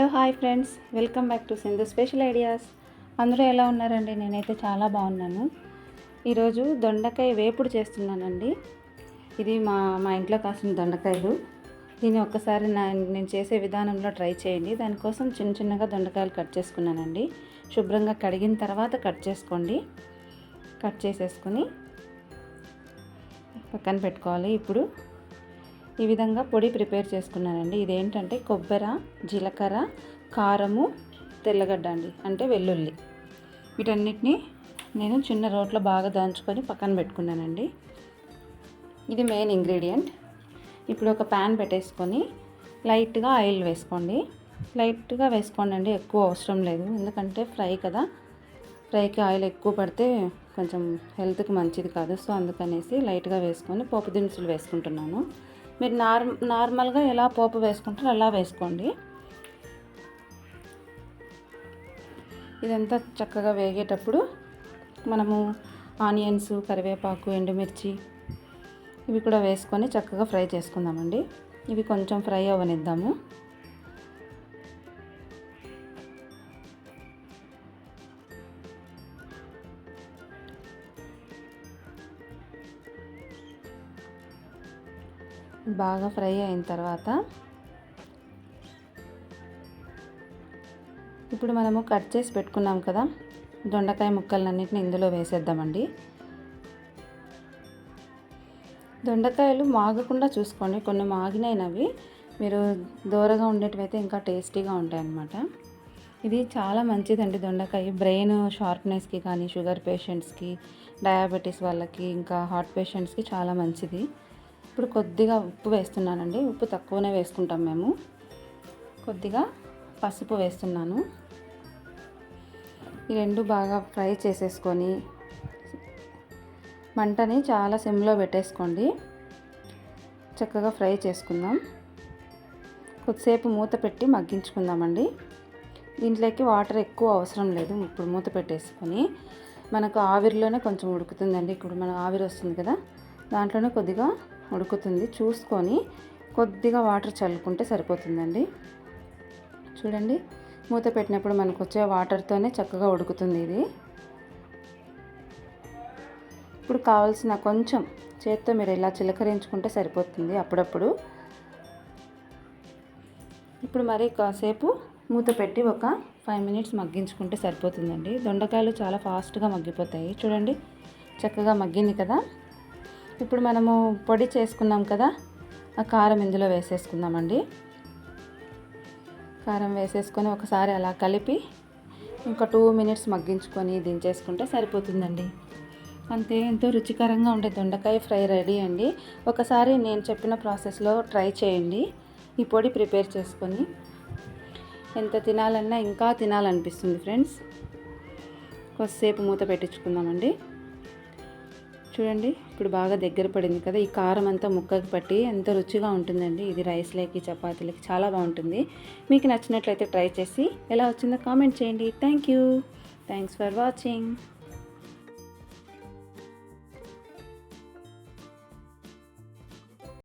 Hello hi friends. Welcome back to Sindhu special ideas. అందరూ ఎలా ఉన్నారండి? నేనైతే చాలా బాగున్నాను. ఈరోజు దొండకాయ వేపుడు చేస్తున్నానండి. ఇది మా మా ఇంట్లో కాసిన దొండకాయలు. దీన్ని ఒక్కసారి నా నేను చేసే విధానంలో ట్రై చేయండి. దానికోసం చిన్న చిన్నగా దొండకాయలు కట్ చేసుకున్నానండి. శుభ్రంగా కడిగిన తర్వాత కట్ చేసుకోండి. కట్ చేసేసుకుని పక్కన పెట్టుకోవాలి. ఇప్పుడు ఈ విధంగా పొడి ప్రిపేర్ చేసుకున్నానండి. ఇదేంటంటే కొబ్బరి జీలకర్ర కారము తెల్లగడ్డ అండి. అంటే వెల్లుల్లి. వీటన్నిటిని నేను చిన్న రోట్లో బాగా దంచుకొని పక్కన పెట్టుకున్నానండి. ఇది మెయిన్ ఇంగ్రీడియంట్. ఇప్పుడు ఒక ప్యాన్ పెట్టేసుకొని లైట్గా ఆయిల్ వేసుకోండి. లైట్గా వేసుకోండి అండి ఎక్కువ అవసరం లేదు. ఎందుకంటే ఫ్రై కదా. ఫ్రైకి ఆయిల్ ఎక్కువ పడితే కొంచెం హెల్త్కి మంచిది కాదు. సో అందుకనేసి లైట్గా వేసుకొని పోపు దినుసులు వేసుకుంటున్నాను. మీరు నార్ నార్మల్గా ఎలా పోపు వేసుకుంటారో అలా వేసుకోండి. ఇదంతా చక్కగా వేగేటప్పుడు మనము ఆనియన్స్ కరివేపాకు ఎండుమిర్చి ఇవి కూడా వేసుకొని చక్కగా ఫ్రై చేసుకుందామండి. ఇవి కొంచెం ఫ్రై అవ్వనిద్దాము. బాగా ఫ్రై అయిన తర్వాత ఇప్పుడు మనము కట్ చేసి పెట్టుకున్నాం కదా దొండకాయ ముక్కలన్నింటిని ఇందులో వేసేద్దామండి. దొండకాయలు మాగకుండా చూసుకోండి కొన్ని మాగినైనవి. మీరు దూరగా ఉండేటివైతే ఇంకా టేస్టీగా ఉంటాయి అన్నమాట ఇది చాలా మంచిదండి దొండకాయ. బ్రెయిన్ షార్ప్నెస్కి కానీ షుగర్ పేషెంట్స్కి డయాబెటీస్ వాళ్ళకి ఇంకా హార్ట్ పేషెంట్స్కి చాలా మంచిది. ఇప్పుడు కొద్దిగా ఉప్పు వేస్తున్నానండి. ఉప్పు తక్కువనే వేసుకుంటాం మేము. కొద్దిగా పసుపు వేస్తున్నాను. ఈ రెండు బాగా ఫ్రై చేసేసుకొని మంటని చాలా సిమ్లో పెట్టేసుకోండి. చక్కగా ఫ్రై చేసుకుందాం. కొద్దిసేపు మూత పెట్టి మగ్గించుకుందామండి. దీంట్లోకి వాటర్ ఎక్కువ అవసరం లేదు. ఇప్పుడు మూత పెట్టేసుకొని మనకు ఆవిరిలోనే కొంచెం ఉడుకుతుందండి. ఇప్పుడు మన ఆవిరి వస్తుంది కదా. దాంట్లోనే కొద్దిగా ఉడుకుతుంది. చూసుకొని కొద్దిగా వాటర్ చల్లుకుంటే సరిపోతుందండి. చూడండి మూత పెట్టినప్పుడు మనకు వచ్చే వాటర్తోనే చక్కగా ఉడుకుతుంది ఇది. ఇప్పుడు కావాల్సిన కొంచెం చేత్తో మీరు ఇలా చిలకరించుకుంటే సరిపోతుంది అప్పుడప్పుడు. ఇప్పుడు మరి కాసేపు మూత పెట్టి ఒక ఫైవ్ మినిట్స్ మగ్గించుకుంటే సరిపోతుందండి. దొండకాయలు చాలా ఫాస్ట్గా మగ్గిపోతాయి. చూడండి చక్కగా మగ్గింది కదా. ఇప్పుడు మనము పొడి చేసుకున్నాం కదా ఆ కారం ఇందులో వేసేసుకుందామండి. కారం వేసేసుకొని ఒకసారి అలా కలిపి ఇంకా టూ మినిట్స్ మగ్గించుకొని దించేసుకుంటే సరిపోతుందండి. అంతే ఎంతో రుచికరంగా ఉండే దొండకాయ ఫ్రై రెడీ అండి. ఒకసారి నేను చెప్పిన ప్రాసెస్లో ట్రై చేయండి. ఈ పొడి ప్రిపేర్ చేసుకొని ఎంత తినాలన్నా ఇంకా తినాలనిపిస్తుంది ఫ్రెండ్స్. కొద్దిసేపు మూత పెట్టించుకుందామండి. చూడండి ఇప్పుడు బాగా దగ్గర పడింది కదా. ఈ కారం అంతా ముక్కకి పట్టి ఎంత రుచిగా ఉంటుందండి. ఇది రైస్లోకి చపాతీలకి చాలా బాగుంటుంది. మీకు నచ్చినట్లయితే ట్రై చేసి ఎలా వచ్చిందో కామెంట్ చేయండి. Thank you thanks for watching